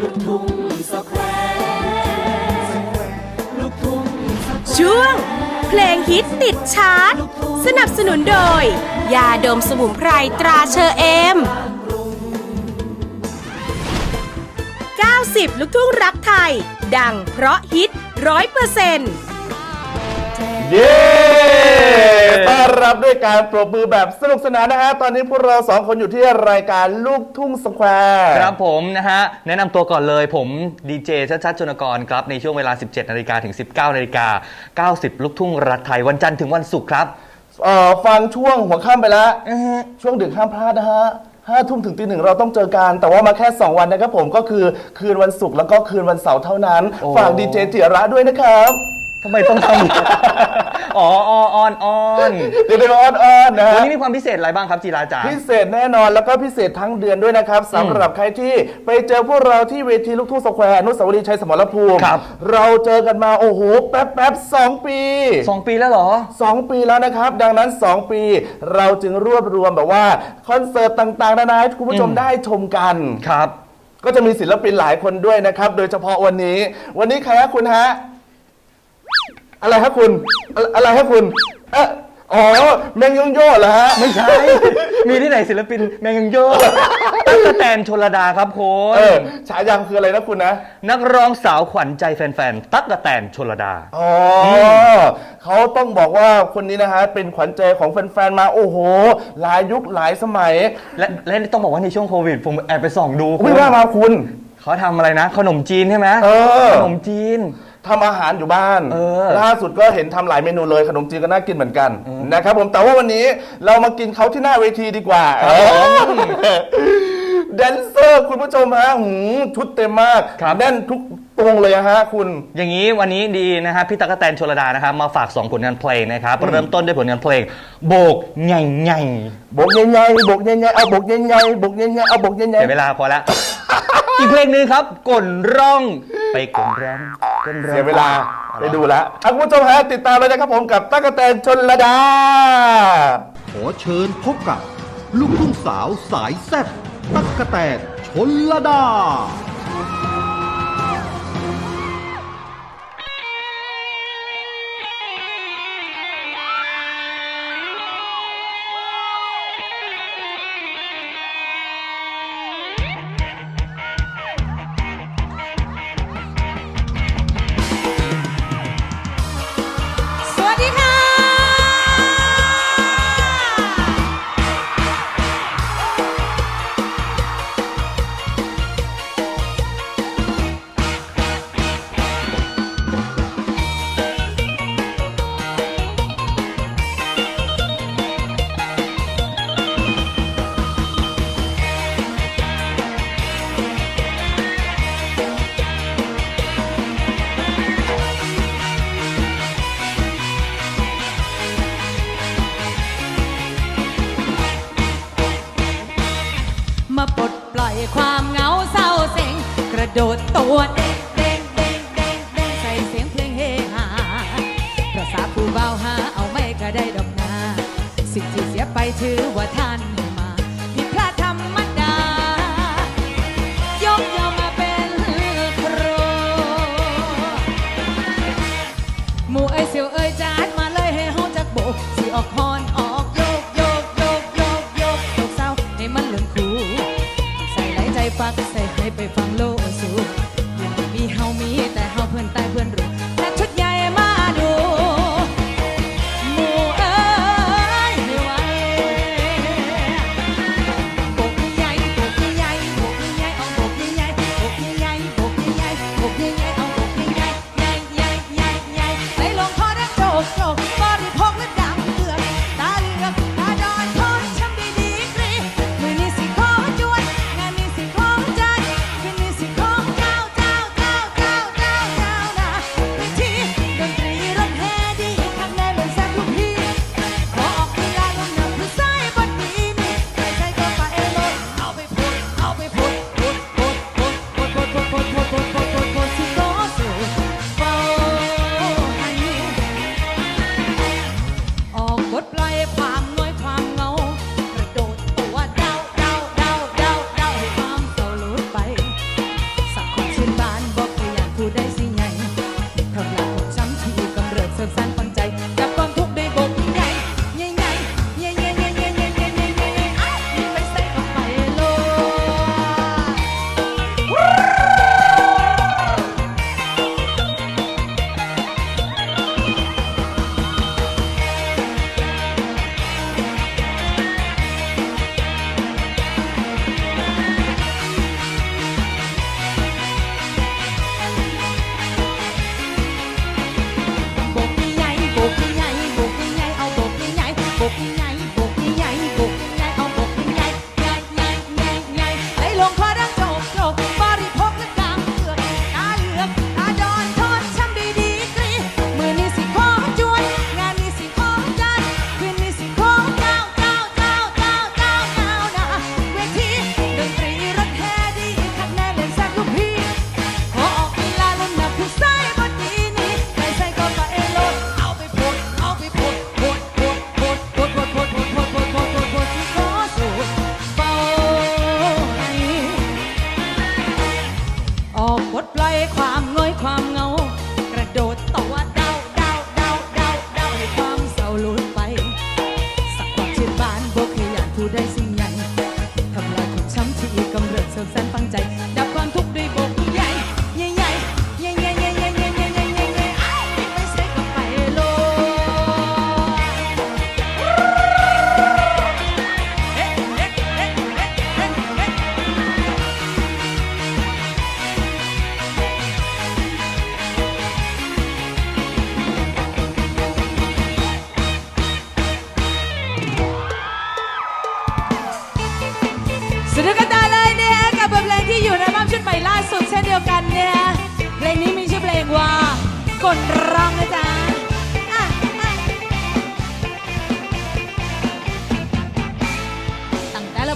ลูกทุ่งสแควร์ลูกทุ่งสแควร์ช่วง เพลงฮิตติดชาร์ตสนับสนุนโดย ยาดมสมุนไพรตราเชอเอม 90 ลูกทุ่งรักไทย ดังเพราะฮิตร้อยเปอร์เซ็นต์ เย้ต้อน รับด้วยการปรบมือแบบสนุกสนานนะฮะ ตอนนี้พวกเราสองคนอยู่ที่รายการลูกทุ่งสแควร์ครับผมนะฮะ แนะนำตัวก่อนเลยผมดีเจชัดชัดชนกรครับ ในช่วงเวลา 17นาฬิกาถึง 19นาฬิกา90 ลูกทุ่งรักไทยวันจันทร์ถึงวันศุกร์ครับ เอ่อฟังช่วงหัวค่ำไปแล้ว ช่วงดึกห้ามพลาดนะฮะห้าทุ่มถึงตีหนึ่งเราต้องเจอกัน แต่ว่ามาแค่ 2 วันนะครับผมก็คือคืนวันศุกร์แล้วก็คืนวันเสาร์เท่านั้น โอ้ ฝากดีเจจิระด้วยนะครับ ทำไมต้องทำ อ๋ออออนออนเดี๋ยวเดี๋ยวอ้อนๆนะฮะ วันนี้มีความพิเศษอะไรบ้างครับจีราจ๋า พิเศษแน่นอนแล้วก็พิเศษทั้งเดือนด้วยนะครับสำหรับใครที่ไปเจอพวกเราที่เวทีลูกทุ่งสแควร์อนุสาวรีย์ชัยสมรภูมิ ครับ เราเจอกันมาโอ้โหแป๊บแป๊บๆสองปีสองปีแล้วเหรอ2ปีแล้วนะครับ ดังนั้น 2 ปี เราจึงรวบรวมแบบว่าคอนเสิร์ตต่างๆนานาให้คุณผู้ชมอืมได้ชมกัน ครับ ก็จะมีศิลปินหลายคนด้วยนะครับ โดยเฉพาะวันนี้ วันนี้ใครฮะคุณฮะ อะไรฮะคุณอะอะไรฮะคุณเอะอ๋อแมงยงโย่เหรอฮะ ไม่ใช่ มีที่ไหนศิลปินแมงยังโยตั๊กแตนชลดาครับโค้เออฉายาคืออะไรนะคุณนะ นักร้องสาวขวัญใจแฟนๆ ตั๊กแตนชลดา อ๋ออเขาต้องบอกว่าคนนี้นะฮะ เป็นขวัญใจของแฟนๆมาโอ้โห หลายยุคหลายสมัยและและต้องบอกว่าในช่วงโควิด ผมแอบไปส่องดูไม่ว่ามาคุณ เขาทำอะไรนะ ขนมจีนใช่ไหมเออ ขนมจีน ทำอาหารอยู่บ้าน เออล่าสุดก็เห็นทำหลายเมนูเลยขนมจีนก็น่ากินเหมือนกันนะครับผมแต่ว่าวันนี้เรามากินเขาที่หน้าเวทีดีกว่าเออแดนเซอร์คุณผู้ชมฮะหืมชุดเต็มมากครับ แน่นทุกตรงเลยอะฮะคุณ อย่างนี้วันนี้ดีนะฮะพี่ตั๊กแตนชลดานะครับมาฝาก 2 ผลงานเพลงนะครับ เริ่มต้นด้วยผลงานเพลง โบกใหญ่ใหญ่บกใหญ่ๆบกใหญ่ๆเอาบกใหญ่ๆบกใหญ่ๆเอาบกใหญ่เสียเวลาพอละ อีกเพลงหนึงครับกลนร่องไปกลนร่องกลนๆร่องเสียเวลาไปดูแล้วอะคุณผู้ชมฮะติดตามเลยนะครับผมกับตั๊กแตนชนระดา ขอเชิญพบกับ ลูกทุ่งสาวสายแซ่บตั๊กกะแตนชนลดา ระโดดตัวเด้งเด้งเด้งเด้งเด้งใส่เสียงเพลงเฮฮาประสาผู้เบาหาเอาไม่ก็ได้ดอกนา สิ่งที่เสียไปถือว่าท่าน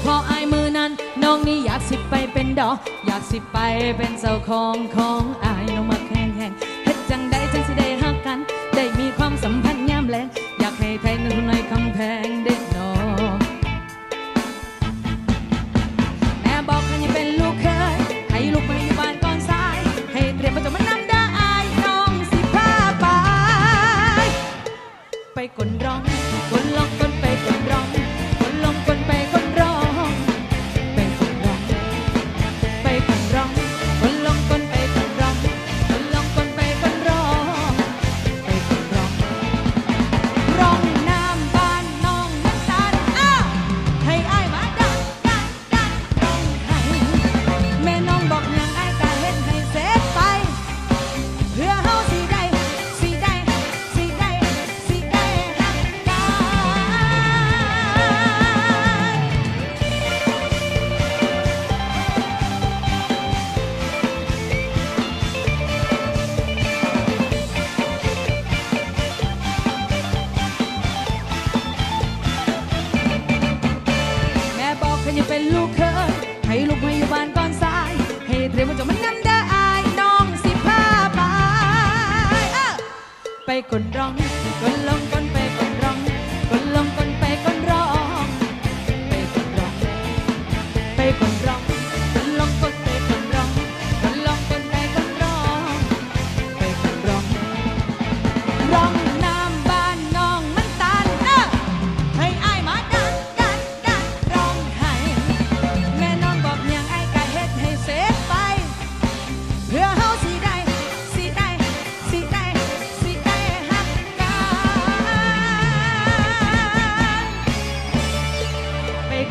ตั้งแต่ละพออายมือนั้น น้องนี่อยากสิไปเป็นดอก อยากสิไปเป็นเจ้าของของอาย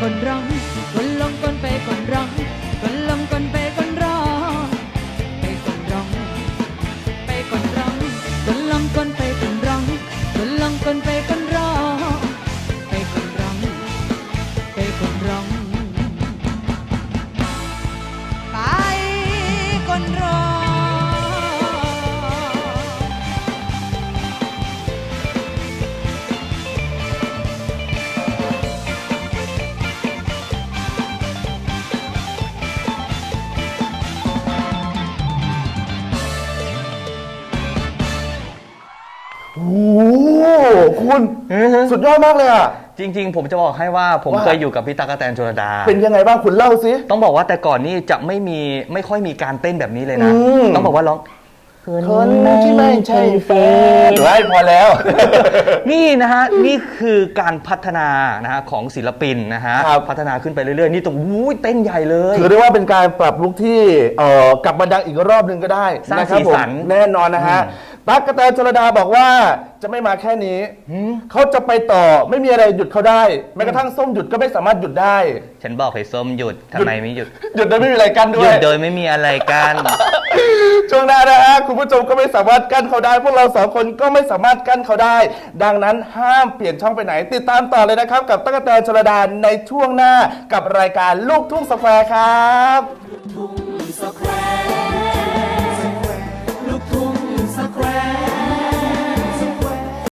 คนร้อง คนลงก้นไปคนร้อง คุณ สุดยอดมากเลยอะ จริง ๆ ผมจะบอกให้ว่าผมว่า เคยอยู่กับพี่ตั๊กกะแตนโชลดา เป็นยังไงบ้างคุณเล่าสิ ต้องบอกว่าแต่ก่อนนี่จะไม่มีไม่ค่อยมีการเต้นแบบนี้เลยนะ อืม ต้องบอกว่าร้อง คนที่ไม่ใช่แฟนไว้พอแล้ว นี่นะฮะนี่คือการพัฒนานะฮะของศิลปินนะฮะครับ พัฒนาขึ้นไปเรื่อยๆนี่ต้องวุ้ยเต้นใหญ่เลย ถือได้ว่าเป็นการปรับลุกที่เอ่อกลับมาดังอีกรอบหนึ่งก็ได้สร้างนะครับสีผมสันแน่นอนนะฮะ ตั๊กกะแตนชลดาบอกว่าจะไม่มาแค่นี้ เขาจะไปต่อไม่มีอะไรหยุดเขาได้ แม้กระทั่งส้มหยุดก็ไม่สามารถหยุดได้ ฉันบอกให้ส้มหยุดทำไมไม่หยุด หยุดโดยไม่มีอะไรกันด้หวยุยดโดยไม่มีอะไรกัน ช่วงหน้านะฮะคุณผู้ชมก็ไม่สามารถกั้นเขาได้ พวกเราสองคนก็ไม่สามารถกั้นเขาได้ ดังนั้นห้ามเปลี่ยนช่องไปไหน ติดตามต่อเลยนะครับ กับตั๊กกะแตนชลดาในช่วงหน้ากับรายการลูกทุ่งสแควร์ครับ ทุ่ง